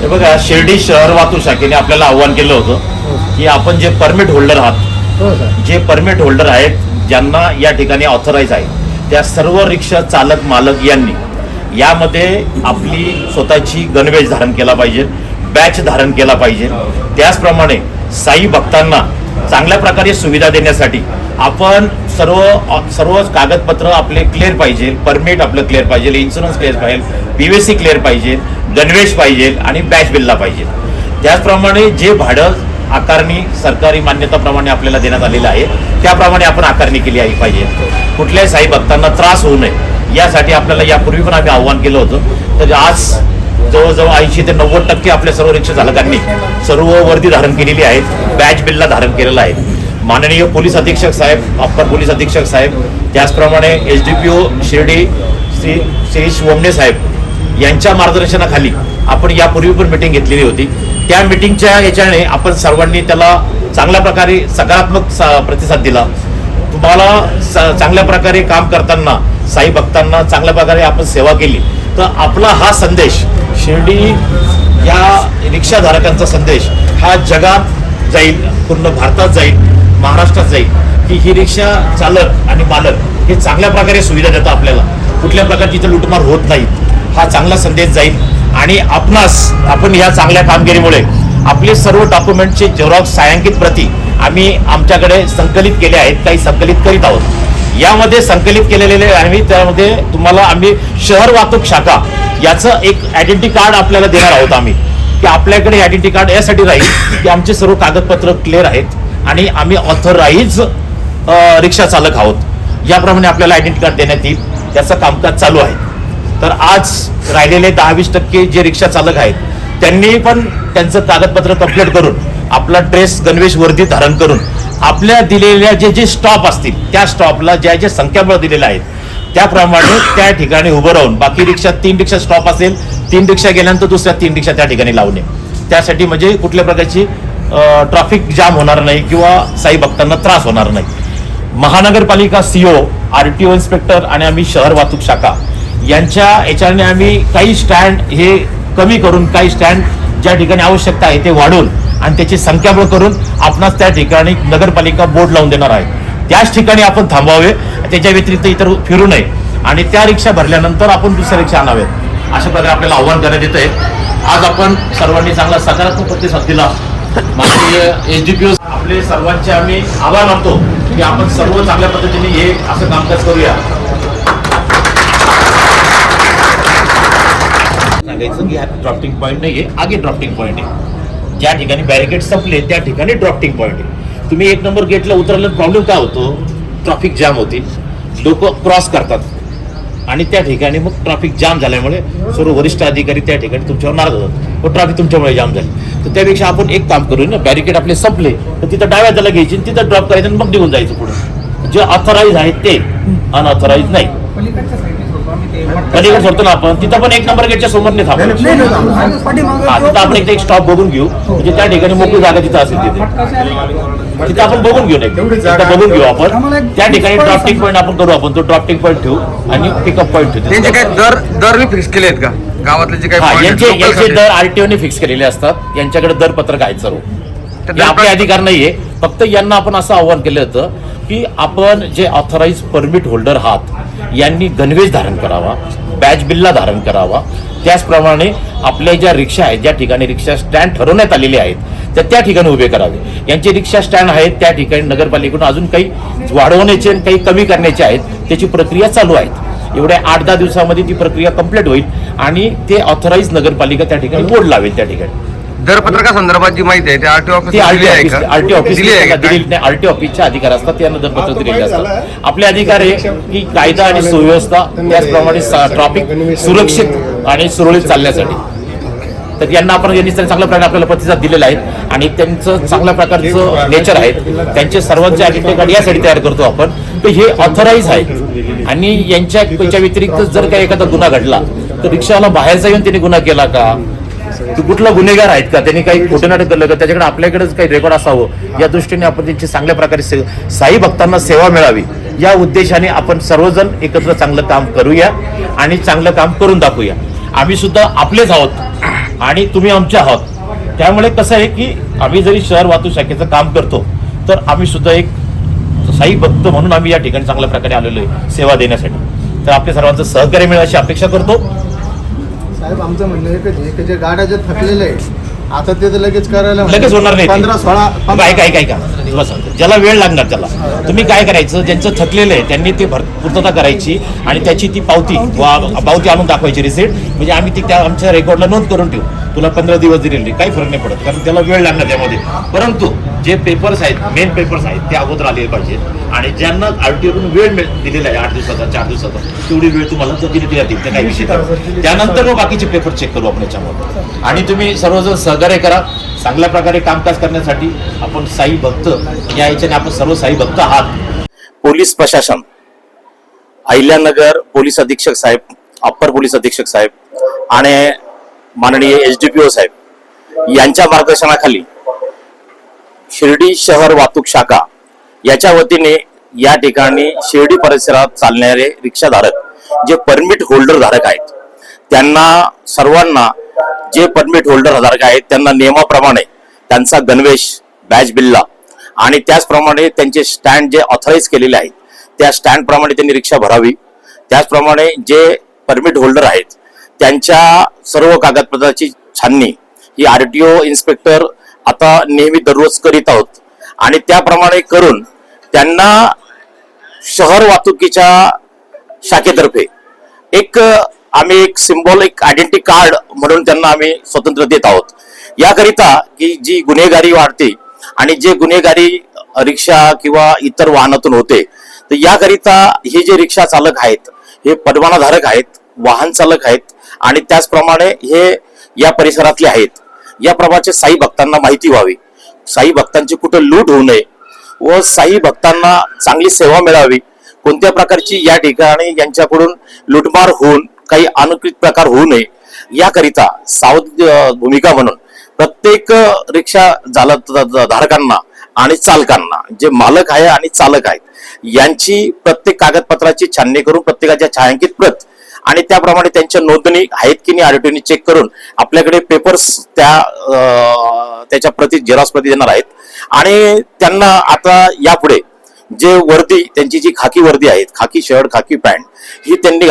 हे बघा शिर्डी शहर वाहतूक शाखेने आपल्याला आव्हान केलं होतं की आपण जे परमिट होल्डर आहात हो जे परमिट होल्डर आहेत ज्यांना या ठिकाणी ऑथराईज आहे त्या सर्व रिक्षा चालक मालक यांनी यामध्ये आपली स्वतःची गणवेश धारण केला पाहिजे बॅच धारण केला पाहिजे. त्याचप्रमाणे साई भक्तांना चांगल्या प्रकारे सुविधा देण्यासाठी आपण सर्व सर्व कागदपत्र आपले क्लिअर पाहिजे परमिट आपलं क्लिअर पाहिजे इन्शुरन्स क्लिअर पाहिजे पीव्हीसी क्लिअर पाहिजे गणवेश पाहिजे आणि बॅच बिल्ला पाहिजे. त्याचप्रमाणे जे भाडं आकारणी सरकारी मान्यताप्रमाणे आपल्याला देण्यात आलेलं आहे त्याप्रमाणे आपण आकारणी केली आहे पाहिजे. कुठल्याही साई भक्तांना त्रास होऊ नये. यासाठी आपल्याला यापूर्वी पण आम्ही आव्हान केलं होतं. तर आज जवळजवळ ऐंशी ते नव्वद टक्के आपल्या सर्व रिक्षा चालकांनी सर्व वर्दी धारण केलेली आहेत बॅच बिलला धारण केलेला आहे. माननीय पोलीस अधीक्षक साहेब अप्पर पोलीस अधीक्षक साहेब त्याचप्रमाणे S D P O Shirdi Shri Shri Wamne साहेब यांच्या मार्गदर्शनाखाली आपण यापूर्वी पण मिटिंग घेतलेली होती. त्या मिटिंगच्या याच्याने आपण सर्वांनी त्याला चांगल्या प्रकारे सकारात्मक सा प्रतिसाद दिला. तुम्हाला स- चांगल्या प्रकारे काम करताना साई भक्तांना चांगल्या प्रकारे आपण सेवा केली. तर आपला हा संदेश शिर्डी या रिक्षाधारकांचा संदेश हा जगात जाईल पूर्ण भारतात जाईल. महाराष्ट्रात जाईल की ही रिक्षा चालक आणि मालक हे चांगल्या प्रकारे सुविधा देतात आपल्याला. कुठल्या प्रकारची इथं लुटमार होत नाही. हा चांगला संदेश जाईल. आणि आपणास आपण या चांगल्या कामगिरीमुळे आपले सर्व डॉक्युमेंटचे झेरॉक्स छायांकित प्रती आम्ही आमच्याकडे संकलित केले आहेत काही संकलित करीत आहोत. यामध्ये संकलित केलेले आम्ही त्यामध्ये तुम्हाला आम्ही शहर वाहतूक शाखा याचं एक आयडेंटिटी कार्ड आपल्याला देणार आहोत आम्ही. की आपल्याकडे आयडेंटिटी कार्ड यासाठी राहील की आमचे सर्व कागदपत्र क्लिअर आहेत. आणि आम्ही ऑथराईज रिक्षा चालक आहोत. याप्रमाणे आपल्याला आयडेंटी कार्ड देण्यात येईल. त्याचं कामकाज चालू आहे. तर आज राहिलेले दहा वीस टक्के जे रिक्षा चालक आहेत त्यांनी पण त्यांचं कागदपत्र कंप्लीट करून आपला ड्रेस गणवेश वर्दी धारण करून आपल्या दिलेल्या जे जे स्टॉप असतील त्या स्टॉपला ज्या ज्या संख्याबळ दिलेल्या आहेत त्याप्रमाणे त्या ठिकाणी उभं राहून बाकी रिक्षा तीन रिक्षा स्टॉप असेल तीन रिक्षा गेल्यानंतर दुसऱ्या तीन रिक्षा त्या ठिकाणी लावणे. त्यासाठी म्हणजे कुठल्या प्रकारची ट्रॅफिक जाम होणार नाही किंवा साई भक्तांना त्रास होणार नाही. महानगरपालिका CO R T O inspector आणि आम्ही शहर वाहतूक शाखा यांच्या याच्याने आम्ही काही स्टँड हे कमी करून काही स्टँड ज्या ठिकाणी आवश्यकता आहे ते वाढवून आणि त्याची संख्याबळ करून आपणास त्या ठिकाणी नगरपालिका बोर्ड लावून देणार आहे. त्याच ठिकाणी आपण थांबावे त्याच्या व्यतिरिक्त इतर फिरू नये आणि त्या रिक्षा भरल्यानंतर आपण दुसऱ्या रिक्षा आणाव्यात अशा प्रकारे आपल्याला आव्हान करण्यात येत आहे आज आपण सर्वांनी चांगला सकारात्मक प्रतिसाद दिला. माननीय एस डी पी ओ आपले सर्वांचे आम्ही आभार मानतो की आपण सर्व चांगल्या पद्धतीने हे असं कामकाज करूया. सांगायचं की हा ड्राफ्टिंग पॉईंट नाही आहे आगे ड्राफ्टिंग पॉईंट आहे. ज्या ठिकाणी बॅरिकेड संपले त्या ठिकाणी ड्राफ्टिंग पॉईंट आहे. तुम्ही एक नंबर गेटला उतरलं प्रॉब्लेम काय होतो? ट्रॅफिक जाम होती. लोक क्रॉस करतात. आणि त्या ठिकाणी मग ट्रॅफिक जाम झाल्यामुळे सर्व वरिष्ठ अधिकारी त्या ठिकाणी तुमच्यावर नाराज होतात व ट्रॅफिक तुमच्यामुळे जाम झाली. तर त्यापेक्षा आपण एक काम करू ना बॅरिकेड आपले संपले तर तिथं डाव्या त्याला घ्यायची आणि तिथं ड्रॉप करायचं आणि मग निघून जायचं पुढे. जे ऑथराईज आहेत ते अनऑथराईज नाही. पलीकडे सोडतो ना आपण. तिथं पण एक नंबर गेटच्या समोर नाही थांबतो हा तिथं आपण एकदा एक स्टॉप बघून घेऊ. म्हणजे त्या ठिकाणी मोकळी जागा तिथं असेल तिथे. तिथं आपण बघून घेऊ नाही एकदा बघून घेऊ आपण. त्या ठिकाणी ड्राफ्टिंग पॉईंट आपण करू आपण. तो ड्राफ्टिंग पॉईंट ठेवू आणि पिकअप पॉईंट त्यांचे ठेवू. काय दर दर मी फिक्स केले आहेत का? गावातले जे काही यांचे यांचे. दर आरटीओने फिक्स केलेले असतात. यांच्याकडे दर पत्रक आहेत सर्व हे आपले अधिकार नाहीये. फक्त यांना आपण असं आव्हान केलं होतं की आपण जे ऑथराईज परमिट होल्डर आहात यांनी गणवेश धारण करावा बॅच बिल्ला धारण करावा. त्याचप्रमाणे आपल्या ज्या रिक्षा आहेत ज्या ठिकाणी रिक्षा स्टँड ठरवण्यात आलेले आहेत तर त्या ठिकाणी उभे करावे. यांचे रिक्षा स्टँड आहेत त्या ठिकाणी नगरपालिकेकडून अजून काही वाढवण्याचे आणि काही कमी करण्याचे आहेत त्याची प्रक्रिया चालू आहेत. एवढ्या आठ दहा दिवसामध्ये ती प्रक्रिया कंप्लीट होईल आणि ते ऑथराईज नगरपालिका त्या ठिकाणी बोर्ड लावेल त्या ठिकाणी. दरपत्रका संदर्भात जी माहिती आहे ते आरटीओ ती ऑफिस आरटी ऑफिस दिलेली आरटी ऑफिसचे अधिकार असतात त्यांना दरपत्र दिलेले असतात. आपले अधिकार आहे की कायदा आणि सुव्यवस्था त्याचप्रमाणे ट्रॅफिक सुरक्षित आणि सुरळीत चालण्यासाठी. तर यांना आपण यांनी चांगल्या प्रकारे आपल्याला प्रतिसाद दिलेला आहे. आणि त्यांचं चांगल्या प्रकारचं नेचर आहे. त्यांचे सर्वांचे आयडेंटिटी कार्ड यासाठी तयार करतो आपण. तर हे ऑथराईज आहे. आणि यांच्या याच्या व्यतिरिक्त जर काही एखादा गुन्हा घडला तर रिक्षावाला बाहेरचा येऊन त्यांनी गुन्हा केला का? तू कुठला गुन्हेगार आहेत का? त्यांनी काही खोटे नाटक केलं का? त्याच्याकडे आपल्याकडेच काही रेकॉर्ड असावं. या दृष्टीने आपण त्यांची चांगल्या प्रकारे से- साई भक्तांना सेवा मिळावी. या उद्देशाने आपण सर्वजण एकत्र चांगलं काम करूया आणि चांगलं काम करून दाखवूया. आम्ही सुद्धा आपलेच आहोत आणि तुम्ही आमचे आहोत. त्यामुळे कसं आहे की आम्ही जरी शहर वाहतूक शाखेचं काम करतो तर आम्ही सुद्धा एक साई भक्त म्हणून आम्ही या ठिकाणी चांगल्या प्रकारे आलेलो आहे सेवा देण्यासाठी. तर आपल्या सर्वांचं सहकार्य मिळेल अशी अपेक्षा करतो. साहेब आमचं म्हणणं एकच आहे की जे गाड्या जे थकलेले आहे आता ते तर लगेच करायला लगेच होणार नाही. पंधरा सोळा ऐका ऐका ऐका. बस ज्याला वेळ लागणार त्याला. तुम्ही काय करायचं ज्यांचं थकलेलं आहे त्यांनी ते भर पूर्तता करायची आणि त्याची ती पावती वा पावती आणून दाखवायची रिसिट म्हणजे आम्ही ती त्या आमच्या रेकॉर्डला नोंद करून ठेवू. तुला पंधरा दिवस दिलेले काही फरक नाही पडत कारण त्याला वेळ लागणार त्यामध्ये. परंतु जे पेपर्स आहेत मेन पेपर्स आहेत ते अगोदर आलेले पाहिजेत. आणि ज्यांना आर टी ओकडून वेळ दिलेला आहे आठ दिवसाचा चार दिवसाचा तेवढी वेळ तुम्हाला जर दिली जातील काही विषय त्यानंतर मग बाकीचे पेपर चेक करू आपण याच्यामध्ये. आणि तुम्ही सर्वजण सहकार्य करा. चांगल्या प्रकारे कामकाज करण्यासाठी आपण साई भक्त या याच्याने आपण सर्व साई भक्त आहात. पोलीस प्रशासन. अहिल्यानगर पोलीस अधीक्षक साहेब अप्पर पोलीस अधीक्षक साहेब आणि माननीय एच डी पी ओ साहेब यांच्या मार्गदर्शनाखाली शिर्डी शहर वाहतूक शाखा याच्या वतीने या ठिकाणी शिर्डी परिसरात चालणारे रिक्षाधारक जे परमिट होल्डर धारक आहेत त्यांना सर्वांना जे परमिट होल्डर धारक आहेत त्यांना नियमाप्रमाणे त्यांचा गणवेश बॅच बिल्ला आणि त्याचप्रमाणे त्यांचे स्टँड जे ऑथराईज केलेले आहेत त्या स्टँडप्रमाणे त्यांनी रिक्षा भरावी. त्याचप्रमाणे जे परमिट होल्डर आहेत त्यांच्या सर्व कागदपत्राची छाननी. ही आर टी ओ इन्स्पेक्टर आता नेहमी दररोज करीत आहोत. आणि त्याप्रमाणे करून त्यांना शहर वाहतुकीच्या शाखेतर्फे एक आम्ही एक सिम्बॉल एक आयडेंटिटी कार्ड म्हणून त्यांना आम्ही स्वतंत्र देत आहोत. याकरिता की जी गुन्हेगारी वाढते आणि जे गुन्हेगारी रिक्षा किंवा इतर वाहनातून होते तर याकरिता हे जे रिक्षा चालक आहेत हे परवानाधारक आहेत वाहन चालक आहेत आणि त्याचप्रमाणे हे या परिसरातले आहेत या प्रकारचे साई भक्तांना माहिती व्हावी. साई भक्तांची कुठं लूट होऊ नये व साई भक्तांना चांगली सेवा मिळावी. कोणत्या प्रकारची या ठिकाणी यांच्याकडून लुटमार होऊन काही अनुकृत प्रकार होऊ नये याकरिता सावध भूमिका म्हणून प्रत्येक रिक्षा चालक धारकांना आणि चालकांना जे मालक आहे आणि चालक आहेत यांची प्रत्येक कागदपत्राची छाननी करून प्रत्येकाच्या छायांकित प्रत आणि त्याप्रमाणे त्यांच्या नोंदणी आहेत की नाही आरटीओनी चेक करून आपल्याकडे पेपर्स त्या त्याच्या प्रती झेरॉक्स प्रती देणार आहेत. आणि त्यांना आता यापुढे जे वर्दी त्यांची जी खाकी वर्दी आहेत खाकी शर्ट खाकी पॅन्ट ही त्यांनी